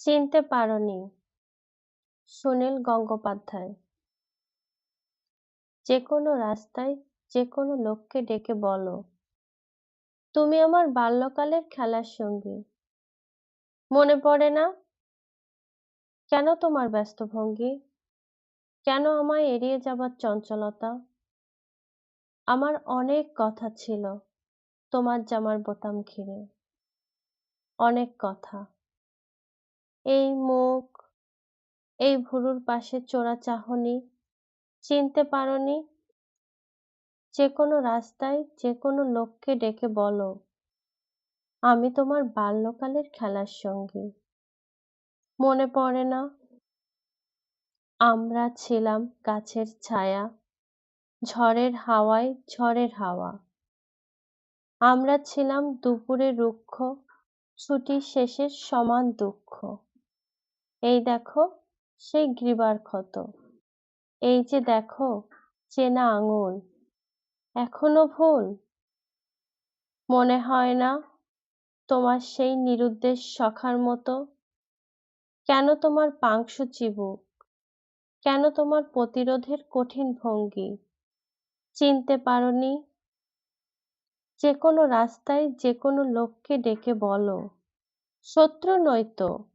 চিনতে পারোনি। সুনীল গঙ্গোপাধ্যায়। যে কোনো রাস্তায় যে কোনো লোককে ডেকে বলো, তুমি আমার বাল্যকালের খেলার সঙ্গী। মনে পড়ে না? কেন তোমার ব্যস্ত ভঙ্গি? কেন আমায় এড়িয়ে যাবার চঞ্চলতা? আমার অনেক কথা ছিল তোমার জামার বোতাম ঘিরে। অনেক কথা। এই মুখ, এই ভুরুর পাশে চোরা চাহনি, চিনতে পারোনি? যে কোনো রাস্তায় যে কোনো লোককে ডেকে বলো, আমি তোমার বাল্যকালের খেলার সঙ্গী। মনে পড়ে না? আমরা ছিলাম গাছের ছায়া, ঝড়ের হাওয়ায় ঝড়ের হাওয়া। আমরা ছিলাম দুপুরে রুক্ষ ছুটির শেষের সমান দুঃখ। এই দেখো, সেই গ্রীবার ক্ষত। এই যে দেখো, চেনা আঙুল। এখনও ভুল? মনে হয় না তোমার সেই নিরুদ্দেশ সখার মতো? কেন তোমার পাংশু চিবুক? কেন তোমার প্রতিরোধের কঠিন ভঙ্গি? চিনতে পারোনি? যে কোনো রাস্তায় যে কোনো লোককে ডেকে বলো। শত্রু নয়তো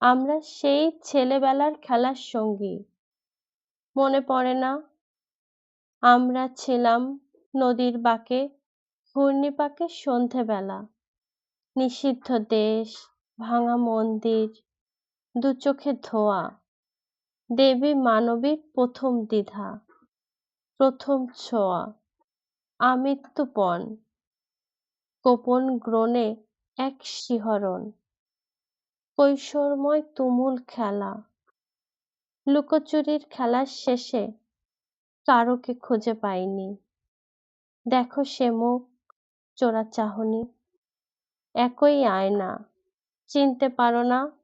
আমরা সেই ছেলেবেলার খেলার সঙ্গী। মনে পড়ে না? আমরা ছিলাম নদীর বাঁকে, ঘূর্ণিপাকে সন্ধেবেলা। নিষিদ্ধ দেশ, ভাঙা মন্দির, দু চোখে ধোয়া। দেবী মানবীর প্রথম দ্বিধা, প্রথম ছোঁয়া। আমৃত্যুপণ। গোপন গ্রনে এক শিহরণ। কৈশোরময় তুমুল খেলা। লুকোচুরির খেলার শেষে কারোকে খুঁজে পাইনি। দেখো সে মুখ, চোরা চাহনি। একই আয়না। চিনতে পারো না